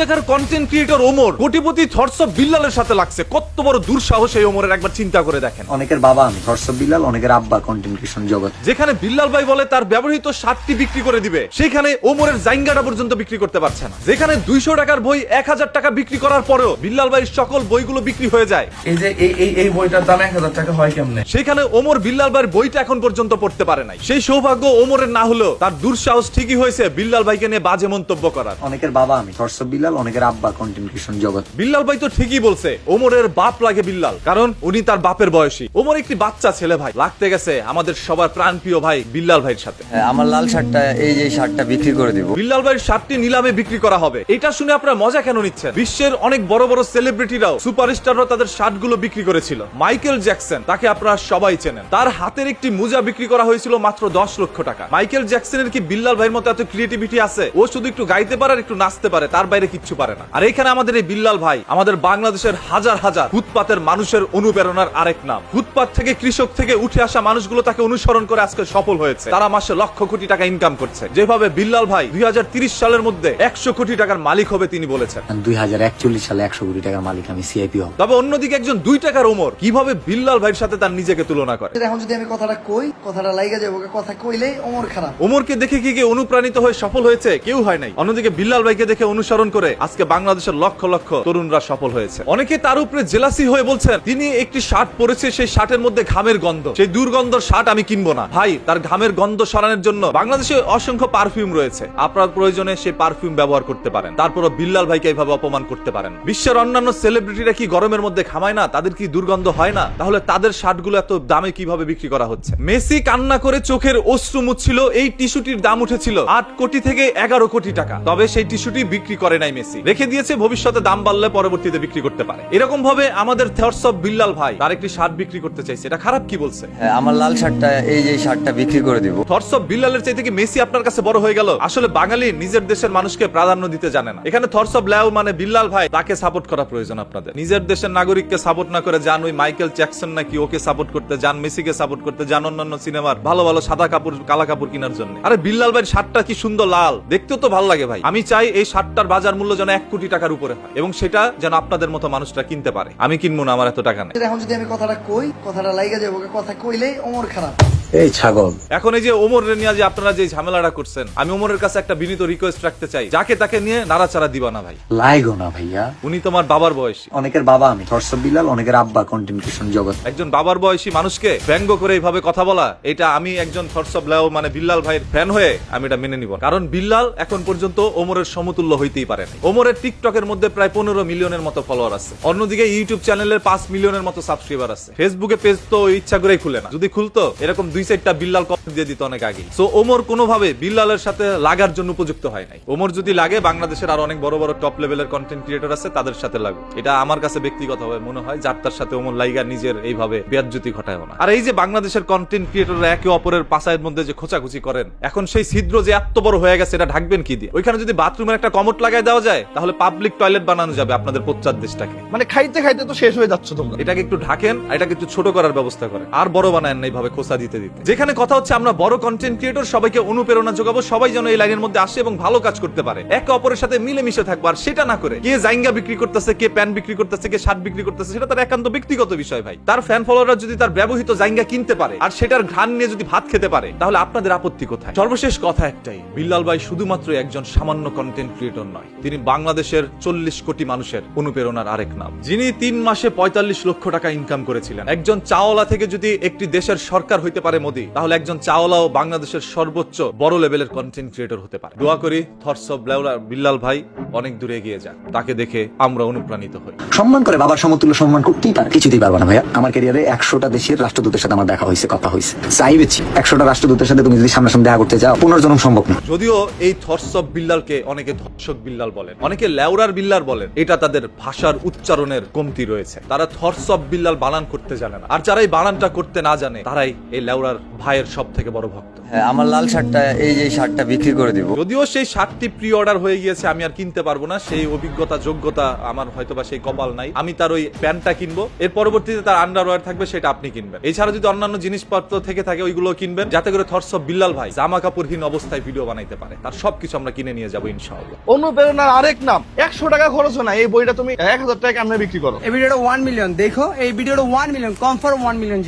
টাকার content creator Omar কোটিপতি thoughts of বিল্লালের সাথে লাগছে। কত বড় দুঃসাহস এই ওমরের একবার চিন্তা করে দেখেন। অনেকের বাবা আমি হর্ষব বিলাল অনেকের আব্বা কন্টেন্ট ক্রিয়েশন জগৎ যেখানে বিল্লাল ভাই বলে তার ব্যবহৃত শার্টটি বিক্রি করে দিবে সেখানে ওমরের জাইঙ্গাটা পর্যন্ত বিক্রি করতে পারছে না। যেখানে দুইশো টাকার বই এক হাজার টাকা বিক্রি করার পরেও বিল্লাল ভাইয়ের সকল বইগুলো বিক্রি হয়ে যায়। এই যে এই এই এই বইটার দাম এক হাজার টাকা হয় কেমনে? সেখানে ওমর বিল্লাল ভাইয়ের বইটা এখন পর্যন্ত পড়তে পারে নাই। সেই সৌভাগ্য ওমরের না হলেও তার দুঃসাহস ঠিকই হয়েছে বিল্লাল ভাইকে নিয়ে বাজে মন্তব্য করার। অনেকের বাবা আমি হর্ষব বিলাল অনেকের আব্বা কন্টেন্ট ক্রিয়েশন জগৎ। বিল্লাল ভাই তো ঠিকই বলছে ওমরের বাপ লাগে বিল্লাল কারণ উনি তার বাপের বয়সী। ওমর একটি বাচ্চা ছেলে ভাই লাগতে গেছে আমাদের সবার প্রাণপ্রিয় ভাই বিল্লাল ভাইয়ের সাথে। হ্যাঁ, আমার লাল শার্টটা এই যে শার্টটা বিক্রি করে দিব। বিল্লাল ভাইয়ের শার্টটি নিলামে বিক্রি করা হবে। এটা শুনে আপনারা মজা কেন নিচ্ছেন? বিশ্বের অনেক বড় বড় সেলিব্রিটিরাও সুপারস্টাররা তাদের শার্টগুলো বিক্রি করেছিল। মাইকেল জ্যাকসন তাকে আপনারা সবাই চেনেন। তার হাতের একটি মোজা বিক্রি করা হয়েছিল মাত্র দশ লক্ষ টাকা। মাইকেল জ্যাকসনের কি বিল্লাল ভাইয়ের মতো এত ক্রিয়েটিভিটি আছে? ও শুধু একটু গাইতে পারে আর একটু নাচতে পারে তার বাইরে কিচ্ছু পারে না। আর এখানে আমাদের এই বিল্লাল ভাই আমাদের বাংলাদেশের হাজার হাজার ফুটপাতের মানুষের অনুপ্রেরণার আরেক নাম। ফুটপাত থেকে কৃষক থেকে উঠে আসা মানুষগুলো তাকে অনুসরণ করে আজকে সফল হয়েছে। তারা মাসে লক্ষ কোটি টাকা ইনকাম করছে। যেভাবে বিল্লাল ভাই দুই সালের মধ্যে একশো কোটি টাকার মালিক হবে তিনি বলেছেন। দুই হাজার একচল্লিশ সালে একশো কোটি টাকার মালিক আমি সিআইপি হব। তবে অন্যদিকে একজন দুই টাকার ওমর কীভাবে বিল্লাল ভাইয়ের সাথে তার নিজেকে তুলনা করে? এখন যদি আমি কথাটা কই কথাটা লাইগা যাব কথা কইলেই অমর খারাপ। ওমরকে দেখে কি কেউ অনুপ্রাণিত হয়ে সফল হয়েছে? কেউ হয় নাই। অন্যদিকে বিল্লাল ভাইকে দেখে অনুসরণ করে আজকে বাংলাদেশের লক্ষ লক্ষ তরুণরা সফল হয়েছে। অনেকে তার উপরে জেলাসি হয়ে বলছেন, তিনি একটি শার্ট পরেছে, সেই শার্টের মধ্যে ঘামের গন্ধ। সেই দুর্গন্ধর শার্ট আমি কিনবো না। ভাই, তার ঘামের গন্ধ সরানোর জন্য বাংলাদেশে অসংখ্য পারফিউম রয়েছে। আপনার প্রয়োজনে সেই পারফিউম ব্যবহার করতে পারেন। তারপরও বিল্লাল ভাইকে এইভাবে অপমান করতে পারেন। বিশ্বের অন্যান্য সেলিব্রিটিরা কি গরমের মধ্যে ঘামায় না? তাদের কি দুর্গন্ধ হয় না? তাহলে তাদের শার্টগুলো এত দামে কীভাবে বিক্রি করা হচ্ছে? মেসি কান্না করে চোখের অশ্রু মুছছিল, এই টিস্যুটির দাম উঠেছিল আট কোটি থেকে এগারো কোটি টাকা। তবে সেই টিস্যুটি বিক্রি করে নাই মেসি। রেখে দিয়েছে ভবিষ্যতে দাম বাড়লে পরবর্তীতে বিক্রি করতে পারে। এরকম ভাবে আমাদের থটস অফ বিল্লাল ভাই তার একটি শার্ট বিক্রি করতে চাইছে। এটা খারাপ কি বলছে? হ্যাঁ, আমার লাল শার্টটা এই যে শার্টটা বিক্রি করে দিব। থটস অফ বিল্লালের চাইতে কি মেসি আপনার কাছে বড় হয়ে গেল? আসলে বাঙালি নিজের দেশের মানুষকে প্রাধান্য দিতে জানে না। এখানে থটস অফ ল্যাও মানে বিল্লাল ভাই তাকে সাপোর্ট করা প্রয়োজন আপনাদের। নিজের দেশের নাগরিককে সাপোর্ট না করে যান ওই মাইকেল জ্যাকসন নাকি ওকে সাপোর্ট করতে যান মেসিকে সাপোর্ট করতে যান অন্যান্য সিনেমার ভালো ভালো সাদা কাপড় কালা কাপড় কেনার জন্য। আরে বিল্লাল ভাই শার্টটা কি সুন্দর লাল। দেখতেও তো ভালো লাগে ভাই। আমি চাই এই শার্টটার বাজার মূল্য যেন এক কোটি টাকার উপরে হয় এবং সেটা যেন আপনাদের মতো মানুষটা কিনতে পারে। আমি কিনবো না, আমার এত টাকা নেই। এখন যদি আমি কথাটা কই, কথাটা লাইগা যাব, কথা কইলেই অমর খারাপ। এই ছাগল। এখন এই যে ওমর নিয়ে যে আপনারা যে ঝামেলাটা করছেন আমি ওমরের কাছে একটা বিনীত রিকোয়েস্ট রাখতে চাই। যাকে তাকে নিয়ে নাড়াচাড়া দিবা না ভাই। লাইগো না ভাইয়া। উনি তোমার বাবার বয়সী। অনেকের বাবা আমি বিলাল অনেকের আব্বা জগৎ। একজন বাবার বয়সী মানুষকে ব্যঙ্গ করে এইভাবে কথা বলা এটা আমি একজন মানে বিল্লাল ভাইয়ের ফ্যান হয়ে আমি এটা মেনে নিব কারণ বিল্লাল এখন পর্যন্ত ওমরের সমতুল্য হইতেই পারে না ওমরের টিকটকের মধ্যে প্রায় পনেরো মিলিয়নের মতো ফলোয়ার আছে। অন্যদিকে ইউটিউব চ্যানেলের পাঁচ মিলিয়নের মতো সাবস্ক্রাইবার আছে। ফেসবুকে পেজ তো ইচ্ছা করেই খুলে না। যদি খুলতো এরকম দুই চারটা বিল্লাল কপি দিয়ে দিত অনেক আগে সো ওমর কোনোভাবে বিল্লালের সাথে লাগার জন্য উপযুক্ত হয় নাই। ওমর যদি লাগে বাংলাদেশের আর অনেক বড় বড় টপ লেভেলের কন্টেন্ট ক্রিয়েটর আছে তাদের সাথে লাগু এটা আমার কাছে ব্যক্তিগতভাবে মনে হয় যার তার সাথে ওমর লাইগা নিজের এইভাবে বেয়াজ্জুতি ঘটায় না। আর এই যে বাংলাদেশের কন্টেন্ট ক্রিয়েটররা একে অপরের পাশায়ের মধ্যে যে খোঁচাখুচি করেন এখন সেই ছিদ্র যে এত বড় হয়ে গেছে এটা ঢাকবেন কি দিয়ে? ওইখানে যদি বাথরুমের একটা কমট লাগাই দেওয়া যায় তাহলে পাবলিক টয়লেট বানানো যাবে আপনাদের পশ্চাৎ দেশটাকে। মানে খাইতে খাইতে তো শেষ হয়ে যাচ্ছে তোমরা। এটাকে একটু ঢাকেন এটাকে একটু ছোট করার ব্যবস্থা করেন। আর বড় বানায় না এইভাবে খোসা দিতে। দিতে। যেখানে কথা হচ্ছে আমরা বড় কন্টেন্ট ক্রিয়েটর সবাইকে অনুপ্রেরণা যোগাবো, সবাই যেন এই লাইনের মধ্যে আসে এবং ভালো কাজ করতে পারে। একে অপরের সাথে মিলেমিশে থাকব, আর সেটা না করে কে জাইঙ্গা বিক্রি করতেছে, কে প্যান বিক্রি করতেছে, কে শার্ট বিক্রি করতেছে, সেটা তার একান্ত ব্যক্তিগত বিষয় ভাই। তার ফ্যান ফলোয়াররা যদি তার ব্যবহৃত জাইঙ্গা কিনতে পারে, আর সেটার ঘ্রাণ নিয়ে যদি ভাত খেতে পারে, তাহলে আপনাদের আপত্তি কোথায়? সর্বশেষ কথা একটাই, বিল্লাল ভাই শুধুমাত্র একজন সামান্য কন্টেন্ট ক্রিয়েটর নয়, তিনি বাংলাদেশের চল্লিশ কোটি মানুষের অনুপ্রেরণার আরেক নাম। যিনি তিন মাসে পঁয়তাল্লিশ লক্ষ টাকা ইনকাম করেছিলেন। একজন চাওলা থেকে যদি একটি দেশের সরকার হইতে পারে মোদি তাহলে একজন চাওলাও বাংলাদেশের সর্বোচ্চ বড় লেভেলের কন্টেন্ট ক্রিয়েটর হতে পারে। দোয়া করি থটস অফ বিল্লাল ভাই অনেক দূরে এগিয়ে যাক। তাকে দেখে আমরা অনুপ্রাণিত হই। সম্মান করে বাবার সমতুল্য সম্মান করতেই পারে। কিছুতেই পারবে না ভাইয়া। আমার ক্যারিয়ারে একশোটা দেশের রাষ্ট্রদূতের সাথে আমার দেখা হয়েছে কথা হয়েছে। চাইবেছি একশোটা রাষ্ট্রদূতের সাথে তুমি যদি সামনাসামনি দেখা করতে যাও পুনর্জন্ম সম্ভব না। যদিও এই থটস অফ বিল্লালকে অনেকে ধর্ষক বিল্লাল বলেন অনেকে লেউরার বিল্লাল বলেন এটা তাদের ভাষার উচ্চারণের কমতি রয়েছে। তারা থটস অফ বিল্লাল বানান করতে জানে না। আর যারা এই বানানটা করতে না জানে তারাই এই লেউরা আন্ডারওয়ার ভাইয়ের সব থেকে বড় ভক্ত। হ্যাঁ আমার লাল শার্টটা এই যে শার্টটা বিক্রি করে দিব। যদিও সেই শার্টটি প্রি অর্ডার হয়ে গিয়েছে আমি আর কিনতে পারব না। সেই অভিজ্ঞতা যোগ্যতা আমার হয়তো বা সেই কপাল নাই। আমি তার ওই প্যান্টটা কিনবো। এর পরবর্তীতে তার আন্ডারওয়্যার থাকবে সেটা আপনি কিনবেন। এছাড়া যদি অন্যান্য জিনিসপত্র থেকে থাকে ওইগুলো কিনবেন। যাতে করে থরস বিল্লাল ভাই জামা কাপড়হীন অবস্থায় ভিডিও বানাইতে পারে। তার সবকিছু আমরা কিনে নিয়ে যাব ইনশাআল্লাহ। অনুপ্রেরণার আরেক নাম। একশো টাকা খরচ না। এই বইটা তুমি এক হাজার টাকা কেমনে বিক্রি করো। এই ভিডিওটা ওয়ান মিলিয়ন দেখো এই ভিডিওটা one million confirm one million